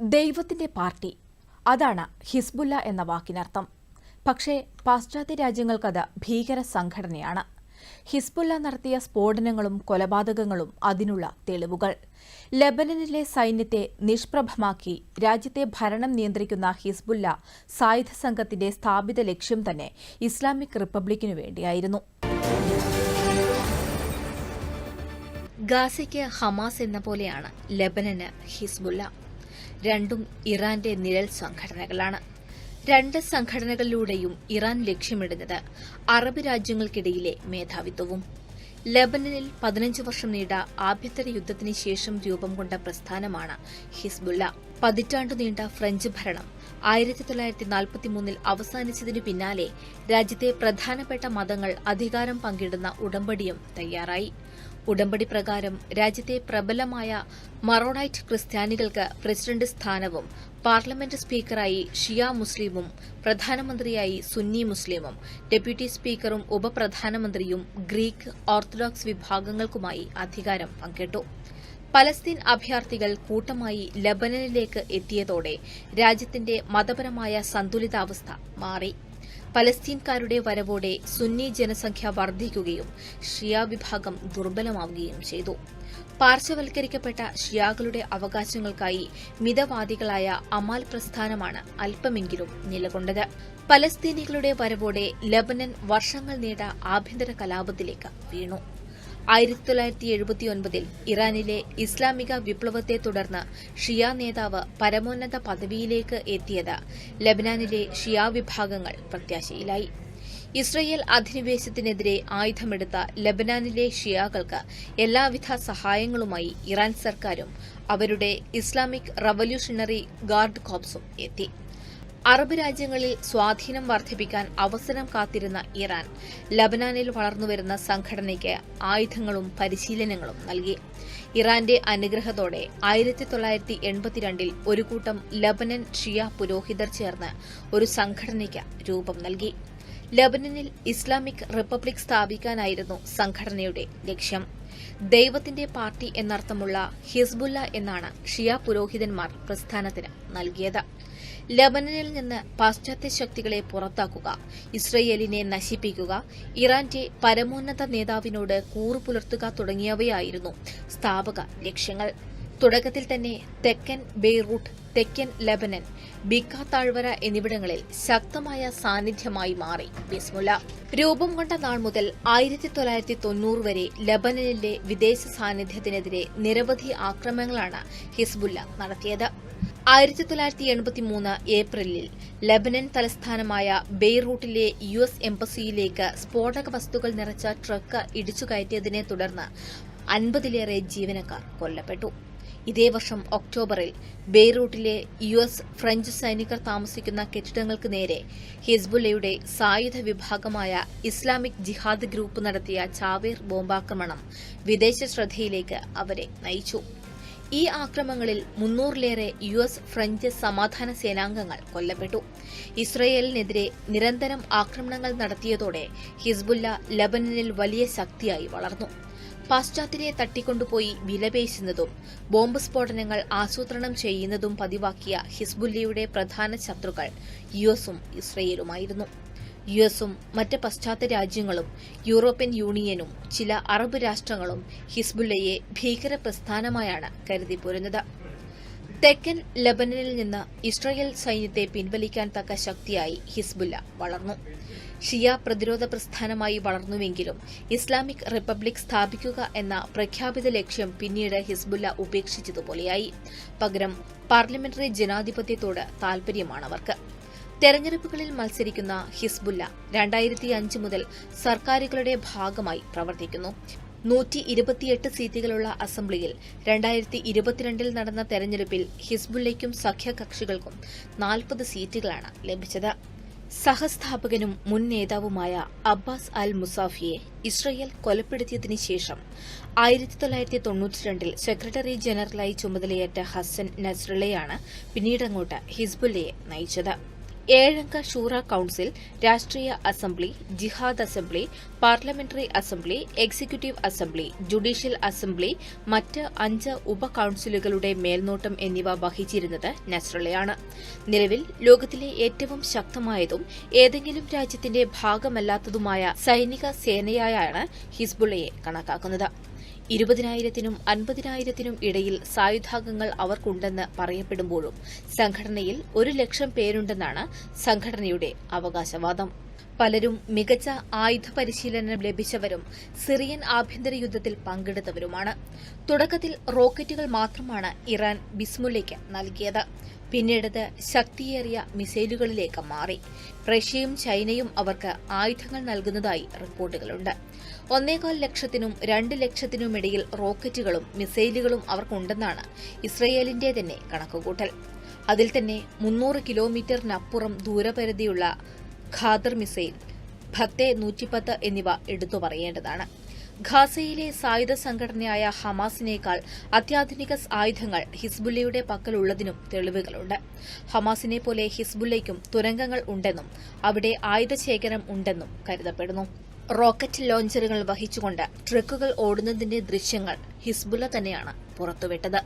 ദൈവത്തിന്റെ പാർട്ടി. അതാണ് ഹിസ്ബുല്ല എന്ന വാക്കിനർത്ഥം. പക്ഷേ പാശ്ചാത്യ രാജ്യങ്ങൾക്കത് ഭീകര സംഘടനയാണ്. ഹിസ്ബുല്ല നടത്തിയ സ്ഫോടനങ്ങളും കൊലപാതകങ്ങളും അതിനുള്ള തെളിവുകൾ. ലബനനിലെ സൈന്യത്തെ നിഷ്പ്രഭമാക്കി രാജ്യത്തെ ഭരണം നിയന്ത്രിക്കുന്ന ഹിസ്ബുല്ല സായുധ സംഘത്തിന്റെ സ്ഥാപിത ലക്ഷ്യം തന്നെ ഇസ്ലാമിക് റിപ്പബ്ലിക്കിനു വേണ്ടിയായിരുന്നു. ഗാസയ്ക്ക് ഹമാസ് എന്ന പോലെയാണ് ലബനന് ഹിസ്ബുല്ല. രണ്ടും ഇറാന്റെ നിഴൽ സംഘടനകളാണ്. രണ്ട് സംഘടനകളിലൂടെയും ഇറാൻ ലക്ഷ്യമിടുന്നത് അറബ് രാജ്യങ്ങൾക്കിടയിലെ മേധാവിത്വവും. ലബനനിൽ പതിനഞ്ച് വർഷം നീണ്ട ആഭ്യന്തര യുദ്ധത്തിന് ശേഷം രൂപം കൊണ്ട പ്രസ്ഥാനമാണ് ഹിസ്ബുല്ല. പതിറ്റാണ്ടു നീണ്ട ഫ്രഞ്ച് ഭരണം ആയിരത്തി തൊള്ളായിരത്തി നാൽപ്പത്തിമൂന്നിൽ അവസാനിച്ചതിനു പിന്നാലെ രാജ്യത്തെ പ്രധാനപ്പെട്ട മതങ്ങൾ അധികാരം പങ്കിടുന്ന ഉടമ്പടിയും തയ്യാറായി. ഉടമ്പടി പ്രകാരം രാജ്യത്തെ പ്രബലമായ മറോണൈറ്റ് ക്രിസ്ത്യാനികൾക്ക് പ്രസിഡന്റ് സ്ഥാനവും പാർലമെന്റ് സ്പീക്കറായി ഷിയ മുസ്ലിമും പ്രധാനമന്ത്രിയായി സുന്നി മുസ്ലിമും ഡെപ്യൂട്ടി സ്പീക്കറും ഉപപ്രധാനമന്ത്രിയും ഗ്രീക്ക് ഓർത്തഡോക്സ് വിഭാഗങ്ങൾക്കുമായി അധികാരം പങ്കിട്ടു. പലസ്തീൻ അഭയാർത്ഥികൾ കൂട്ടമായി ലബനനിലേക്ക് എത്തിയതോടെ രാജ്യത്തിന്റെ മതപരമായ സന്തുലിതാവസ്ഥ മാറി. പലസ്തീൻകാരുടെ വരവോടെ സുന്നി ജനസംഖ്യ വർദ്ധിക്കുകയും ഷിയ വിഭാഗം ദുർബലമാവുകയും ചെയ്തു. പാർശ്വവൽക്കരിക്കപ്പെട്ട ഷിയാകളുടെ അവകാശങ്ങൾക്കായി മിതവാദികളായ അമാൽ പ്രസ്ഥാനമാണ് അല്പമെങ്കിലും നിലകൊണ്ടത്. പലസ്തീനികളുടെ വരവോടെ ലബനൻ വർഷങ്ങൾ നീണ്ട ആഭ്യന്തര കലാപത്തിലേക്ക് വീണു. ആയിരത്തി തൊള്ളായിരത്തി എഴുപത്തി ഒൻപതിൽ ഇറാനിലെ ഇസ്ലാമിക വിപ്ലവത്തെ തുടർന്ന് ഷിയ നേതാവ് പരമോന്നത പദവിയിലേക്ക് എത്തിയത് ലബനാനിലെ ഷിയ വിഭാഗങ്ങൾ പ്രത്യാശയിലായി. ഇസ്രയേൽ അധിനിവേശത്തിനെതിരെ ആയുധമെടുത്ത ലബനാനിലെ ഷിയാകൾക്ക് എല്ലാവിധ സഹായങ്ങളുമായി ഇറാൻ സർക്കാരും അവരുടെ ഇസ്ലാമിക് റവല്യൂഷണറി ഗാർഡ് കോപ്സും എത്തി. അറബ് രാജ്യങ്ങളിൽ സ്വാധീനം വർദ്ധിപ്പിക്കാൻ അവസരം കാത്തിരുന്ന ഇറാൻ ലബനാനിൽ വളർന്നുവരുന്ന സംഘടനയ്ക്ക് ആയുധങ്ങളും പരിശീലനങ്ങളും നൽകി. ഇറാന്റെ അനുഗ്രഹത്തോടെ ആയിരത്തി തൊള്ളായിരത്തി എൺപത്തിരണ്ടിൽ ഒരു കൂട്ടം ലബനൻ ഷിയ പുരോഹിതർ ചേർന്ന് ഒരു സംഘടനയ്ക്ക് രൂപം നൽകി. ലബനനിൽ ഇസ്ലാമിക് റിപ്പബ്ലിക് സ്ഥാപിക്കാനായിരുന്നു സംഘടനയുടെ ലക്ഷ്യം. ദൈവത്തിന്റെ പാർട്ടി എന്നർത്ഥമുള്ള ഹിസ്ബുല്ല എന്നാണ് ഷിയ പുരോഹിതന്മാർ പ്രസ്ഥാനത്തിന് നൽകിയത്. ലബനനിൽ നിന്ന് പാശ്ചാത്യ ശക്തികളെ പുറത്താക്കുക ഇസ്രയേലിനെ നശിപ്പിക്കുക ഇറാന്റെ പരമോന്നത നേതാവിനോട് കൂറു പുലർത്തുക തുടങ്ങിയവയായിരുന്നു സ്ഥാപക ലക്ഷ്യങ്ങൾ. തുടക്കത്തിൽ തന്നെ തെക്കൻ ബെയ്റൂട്ട് തെക്കൻ ലബനൻ ബിക്ക താഴ്വര എന്നിവിടങ്ങളിൽ ശക്തമായ സാന്നിധ്യമായി മാറി. ബിസ്മുല രൂപം കൊണ്ട നാൾ മുതൽ ആയിരത്തി തൊള്ളായിരത്തി തൊണ്ണൂറ് വരെ ലബനനിലെ വിദേശ സാന്നിധ്യത്തിനെതിരെ നിരവധി ആക്രമണങ്ങളാണ് ഹിസ്ബുല്ല നടത്തിയത്. ആയിരത്തി തൊള്ളായിരത്തി എൺപത്തി മൂന്ന് ഏപ്രിലിൽ ലബനൻ തലസ്ഥാനമായ ബെയ്റൂട്ടിലെ യു എസ് എംബസിയിലേക്ക് സ്ഫോടക വസ്തുക്കൾ നിറച്ച ട്രക്ക് ഇടിച്ചുകയറ്റിയതിനെ തുടർന്ന് അൻപതിലേറെ ജീവനക്കാർ കൊല്ലപ്പെട്ടു. ഇതേ വർഷം ഒക്ടോബറിൽ ബെയ്റൂട്ടിലെ യു എസ് ഫ്രഞ്ച് സൈനികർ താമസിക്കുന്ന കെട്ടിടങ്ങൾക്ക് നേരെ ഹിസ്ബുല്ലയുടെ സായുധ വിഭാഗമായ ഇസ്ലാമിക് ജിഹാദ് ഗ്രൂപ്പ് നടത്തിയ ചാവേർ ബോംബാക്രമണം വിദേശ ശ്രദ്ധയിലേക്ക് അവരെ നയിച്ചു. ഈ ആക്രമണങ്ങളിൽ മുന്നൂറിലേറെ യു എസ് ഫ്രഞ്ച് സമാധാന സേനാംഗങ്ങൾ കൊല്ലപ്പെട്ടു. ഇസ്രയേലിനെതിരെ നിരന്തരം ആക്രമണങ്ങൾ നടത്തിയതോടെ ഹിസ്ബുല്ല ലബനനിൽ വലിയ ശക്തിയായി വളർന്നു. പാശ്ചാത്യരെ തട്ടിക്കൊണ്ടുപോയി വിലപേശുന്നതും ബോംബ് സ്ഫോടനങ്ങൾ ആസൂത്രണം ചെയ്യുന്നതും പതിവാക്കിയ ഹിസ്ബുല്ലയുടെ പ്രധാന ശത്രുക്കൾ യു എസും ഇസ്രയേലുമായിരുന്നു. യു എസും മറ്റ് പശ്ചാത്യ രാജ്യങ്ങളും യൂറോപ്യൻ യൂണിയനും ചില അറബ് രാഷ്ട്രങ്ങളും ഹിസ്ബുല്ലയെ ഭീകര പ്രസ്ഥാനമായാണ് കരുതിപ്പോരുന്നത് തെക്കൻ ലബനനിൽ നിന്ന് ഇസ്രായേൽ സൈന്യത്തെ പിൻവലിക്കാൻ തക്ക ശക്തിയായി ഹിസ്ബുല്ല വളർന്നു. ഷിയ പ്രതിരോധ പ്രസ്ഥാനമായി വളർന്നുവെങ്കിലും ഇസ്ലാമിക് റിപ്പബ്ലിക് സ്ഥാപിക്കുക എന്ന പ്രഖ്യാപിത ലക്ഷ്യം പിന്നീട് ഹിസ്ബുല്ല ഉപേക്ഷിച്ചതുപോലെയായി. പകരം പാർലമെന്ററി ജനാധിപത്യത്തോട് താൽപര്യമാണവർക്ക് തെരഞ്ഞെടുപ്പുകളിൽ മത്സരിക്കുന്ന ഹിസ്ബുല്ല രണ്ടായിരത്തി അഞ്ച് മുതൽ സർക്കാരുകളുടെ ഭാഗമായി പ്രവർത്തിക്കുന്നു. നൂറ്റി ഇരുപത്തിയെട്ട് സീറ്റുകളുള്ള അസംബ്ലിയിൽ രണ്ടായിരത്തി ഇരുപത്തിരണ്ടിൽ നടന്ന തെരഞ്ഞെടുപ്പിൽ ഹിസ്ബുല്ലയ്ക്കും സഖ്യകക്ഷികൾക്കും നാൽപ്പത് സീറ്റുകളാണ് ലഭിച്ചത്. സഹസ്ഥാപകനും മുൻ നേതാവുമായ അബ്ബാസ് അൽ മുസാഫിയെ ഇസ്രയേൽ കൊലപ്പെടുത്തിയതിനു ശേഷം ആയിരത്തി തൊള്ളായിരത്തി തൊണ്ണൂറ്റിരണ്ടിൽ സെക്രട്ടറി ജനറലായി ചുമതലയേറ്റ ഹസൻ നസ്രലയാണ് പിന്നീടങ്ങോട്ട് ഹിസ്ബുല്ലയെ നയിച്ചത്. ഏഴംഗ ഷൂറ കൌൺസിൽ രാഷ്ട്രീയ അസംബ്ലി ജിഹാദ് assembly parliamentary assembly executive assembly judicial assembly മറ്റ് അഞ്ച് ഉപ കൌൺസിലുകളുടെ മേൽനോട്ടം എന്നിവ വഹിച്ചിരുന്നത് നസ്രളയാണ് നിലവിൽ ലോകത്തിലെ ഏറ്റവും ശക്തമായതും ഏതെങ്കിലും രാജ്യത്തിന്റെ ഭാഗമല്ലാത്തതുമായ സൈനിക സേനയായാണ് ഹിസ്ബുള്ളയെ കണക്കാക്കുന്നത്. ഇരുപതിനായിരത്തിനും അൻപതിനായിരത്തിനും ഇടയിൽ സായുധാംഗങ്ങൾ അവർക്കുണ്ടെന്ന് പറയപ്പെടുമ്പോഴും സംഘടനയിൽ ഒരു ലക്ഷം പേരുണ്ടെന്നാണ് സംഘടനയുടെ അവകാശവാദം. പലരും മികച്ച ആയുധ പരിശീലനം ലഭിച്ചവരും സിറിയൻ ആഭ്യന്തര യുദ്ധത്തിൽ പങ്കെടുത്തവരുമാണ്. തുടക്കത്തിൽ റോക്കറ്റുകൾ മാത്രമാണ് ഇറാൻ ബിസ്മുല്ലയ്ക്ക് നൽകിയത്. പിന്നീടത് ശക്തിയേറിയ മിസൈലുകളിലേക്ക് മാറി. റഷ്യയും ചൈനയും അവർക്ക് ആയുധങ്ങൾ നൽകുന്നതായി റിപ്പോർട്ടുകളുണ്ട്. ഒന്നേകാൽ ലക്ഷത്തിനും രണ്ട് ലക്ഷത്തിനുമിടയിൽ റോക്കറ്റുകളും മിസൈലുകളും അവർക്കുണ്ടെന്നാണ് ഇസ്രയേലിന്റെ തന്നെ കണക്കുകൂട്ടൽ. അതിൽ തന്നെ മുന്നൂറ് കിലോമീറ്ററിനപ്പുറം ദൂരപരിധിയുള്ള ഖാദർ മിസൈൽ ഭത്തെ നൂറ്റിപ്പത്ത് എന്നിവ എടുത്തു പറയേണ്ടതാണ്. ഖാസയിലെ സായുധ സംഘടനയായ ഹമാസിനേക്കാൾ അത്യാധുനിക ആയുധങ്ങൾ ഹിസ്ബുല്ലയുടെ പക്കലുള്ളതിനും തെളിവുകളുണ്ട്. ഹമാസിനെ പോലെ ഹിസ്ബുല്ലയ്ക്കും തുരങ്കങ്ങൾ ഉണ്ടെന്നും അവിടെ ആയുധശേഖരം ഉണ്ടെന്നും കരുതപ്പെടുന്നു. റോക്കറ്റ് ലോഞ്ചറുകൾ വഹിച്ചുകൊണ്ട് ട്രക്കുകൾ ഓടുന്നതിന്റെ ദൃശ്യങ്ങൾ ഹിസ്ബുല്ല തന്നെയാണ് പുറത്തുവിട്ടത്.